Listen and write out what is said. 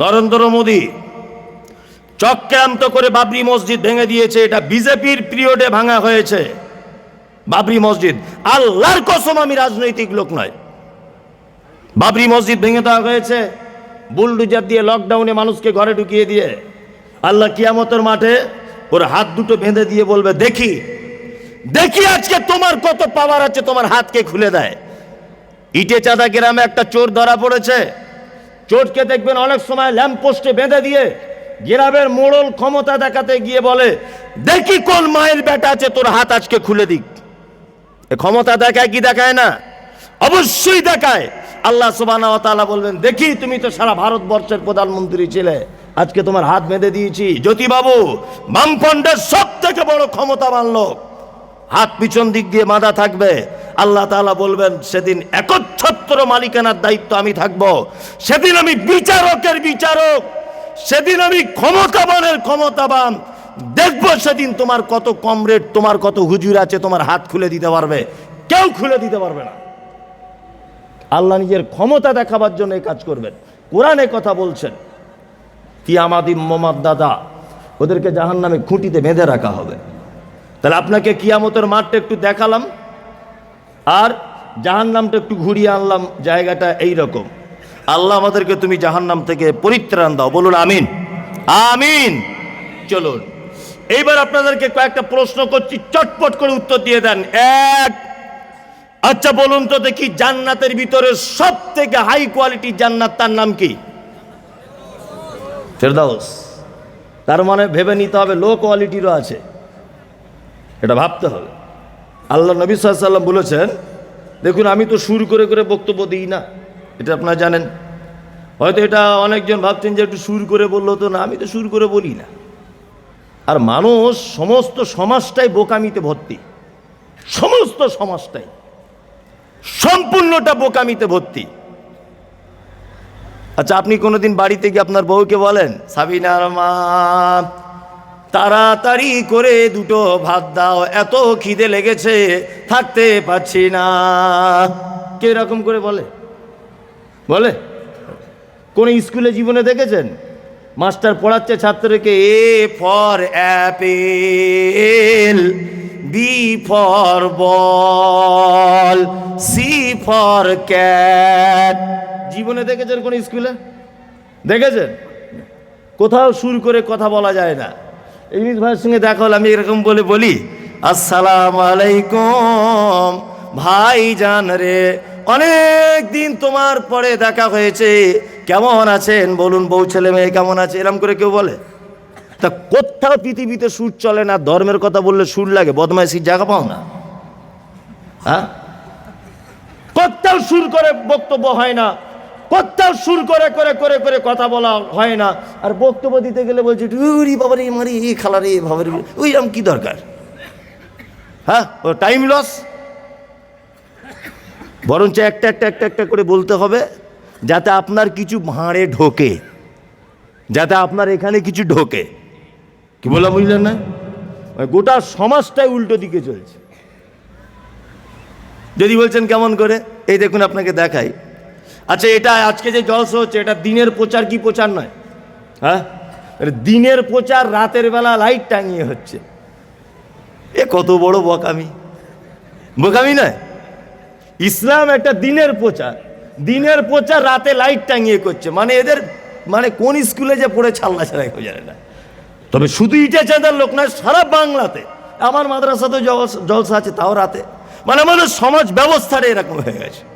নরেন্দ্র মোদী চক্রান্ত করে বাবরি মসজিদ ভেঙে দিয়েছে, এটা বিজেপির পিরিয়ডে ভাঙা হয়েছে। বাবরি মসজিদ, আল্লাহর কসম আমি রাজনৈতিক লোক নয়। বাবরি মসজিদ ভেঙে দেওয়া হয়েছে, বুলডুজার দিয়ে লকডাউনে মানুষকে ঘরে ঢুকিয়ে দিয়ে। আল্লাহ কিয়ামতের মাঠে ওর হাত দুটো বেঁধে দিয়ে বলবে, দেখি দেখি আজকে তোমার কত পাওয়ার আছে, তোমার হাতকে খুলে দেয়। ইটে চাঁদা গ্রামে একটা চোর ধরা পড়েছে। চোরকে দেখবেন অনেক সময় ল্যাম্পপোস্টে বেঁধে দিয়ে গ্রামের মোড়ল ক্ষমতা দেখাতে গিয়ে বলে, দেখি কোন মায়ের বেটা আছে, তোর হাত আজকে খুলে দিক। ক্ষমতা দেখায় কি দেখায় না? অবশ্যই দেখায়। আল্লাহ তাআলা বলবেন, দেখি, তুমি তো সারা ভারতবর্ষের প্রধানমন্ত্রী ছিলে, আজকে তোমার হাত বেঁধে দিয়েছি। জ্যোতিবাবু, বামফ্রন্টের সব থেকে বড় ক্ষমতাবান লোক, হাত পিছন দিক দিয়ে বাঁধা থাকবে। আল্লাহ তাআলা বলবেন, সেদিন একচ্ছত্র মালিকানার দায়িত্ব আমি থাকব। সেদিন আমি বিচারকের বিচারক। সেদিন আমি ক্ষমতাবানের ক্ষমতাবান। দেখব সেদিন তোমার কত কমরেড তোমার কত হুজুর আছে, তোমার হাত খুলে দিতে পারবে। কেউ খুলে দিতে পারবে না। আল্লাহ নিজের ক্ষমতা দেখাবার জন্য এই কাজ করবেন। কোরআনে কথা বলছেন কি আমাদিম মোমাদ দাদা, ওদেরকে জাহান নামে খুঁটিতে বেঁধে রাখা হবে। তাহলে আপনাকে কিয়ামতের মাঠটা একটু দেখালাম। আর জাহান নামটা একটু ঘুরিয়ে আনলাম, জায়গাটা এই রকম আল্লাহ আমাদেরকে তুমি জাহান নাম থেকে পরিত্রাণ দাও, বলুন আমিন। আমিন। চলুন। এইবার আপনাদেরকে কয়েকটা প্রশ্ন করছি, চটপট করে উত্তর দিয়ে দেন। এক আচ্ছা বলুন তো দেখি জান্নাতের ভিতরে সব থেকে হাই কোয়ালিটি জান্নাত তার নাম কি? তার মানে ভেবে নিতে হবে লো কোয়ালিটিরও আছে। এটা ভাবতে হবে। আল্লাহ নবী সাল্লাম বলেছেন, দেখুন, আমি তো সুর করে করে বক্তব্য দিই না। এটা আপনারা জানেন। হয়তো এটা অনেকজন ভাবছেন যে একটু সুর করে বলল তো না, আমি তো সুর করে বলি না। আর মানুষ সমস্ত সমাজটাই বোকামিতে ভর্তি। সমস্ত সমাজটাই। সম্পূর্ণটা বোকামিতে ভর্তি। আচ্ছা আপনি কোনোদিন বাড়িতে গিয়ে আপনার বউকে বলেন সাবিনার মা তাড়াতাড়ি করে দুটো ভাত দাও, এত খিদে লেগেছে, থাকতে পারছি না। কে এরকম করে বলে? বলে? কোন স্কুলে জীবনে দেখেছেন? মাস্টার পড়াচ্ছে ছাত্রকে A for apple B for ball C for cat জীবনে দেখেছেন কোন স্কুলে? দেখেছেন? কোথাও সুর করে কথা বলা যায় না। ইংলিশ ভাইয়ের সঙ্গে দেখা হলে আমি এরকম বলে বলি, আসসালাম আলাইকুম ভাই জান রে, অনেক দিন তোমার পরে দেখা হয়েছে। কেমন আছেন? বলুন, বউ ছেলে মেয়ে কেমন আছে? এরম করে কেউ বলে। তা কোথাও পৃথিবীতে সুর চলে না, ধর্মের কথা বললে সুর লাগে, বদমাইশির জায়গা পাও না? হ্যাঁ? কোথাও সুর করে বক্তব্য হয় না কোথাও সুর করে করে করে করে কথা বলা হয় না। আর বক্তব্য দিতে গেলে বলছে উরি বাবা রে মারি, এ খালা রে বাবা রে ওইরকম কি দরকার? হ্যাঁ ও টাইম লস বরঞ্চ একটা একটা একটা একটা করে বলতে হবে, যাতে আপনার কিছু ভাঁড়ে ঢোকে, যাতে আপনার এখানে কিছু ঢোকে। কি বলা বুঝলেন না? গোটা সমাজটাই উল্টো দিকে চলছে। যদি বলছেন কেমন করে, এই দেখুন আপনাকে দেখাই। আচ্ছা এটা আজকে যে জলসা হচ্ছে, এটা দিনের প্রচার কি প্রচার নয়? হ্যাঁ? দিনের প্রচার, রাতের বেলা লাইট টাঙিয়ে হচ্ছে। এ, কত বড় বকামি। বোকামি নয়। ইসলাম একটা দিনের প্রচার। দিনের প্রচার, রাতে লাইট টাঙিয়ে করছে। মানে এদের মানে কোন স্কুলে যে পড়ে ছাল্লা ছাড়াই জানে না। তবে শুধু ইটা চাঁদার লোক নয়, সারা বাংলাতে। আমার মাদ্রাসাতেও জলসা আছে, তাও রাতে। মানে আমাদের সমাজ ব্যবস্থাটা এরকম হয়ে গেছে।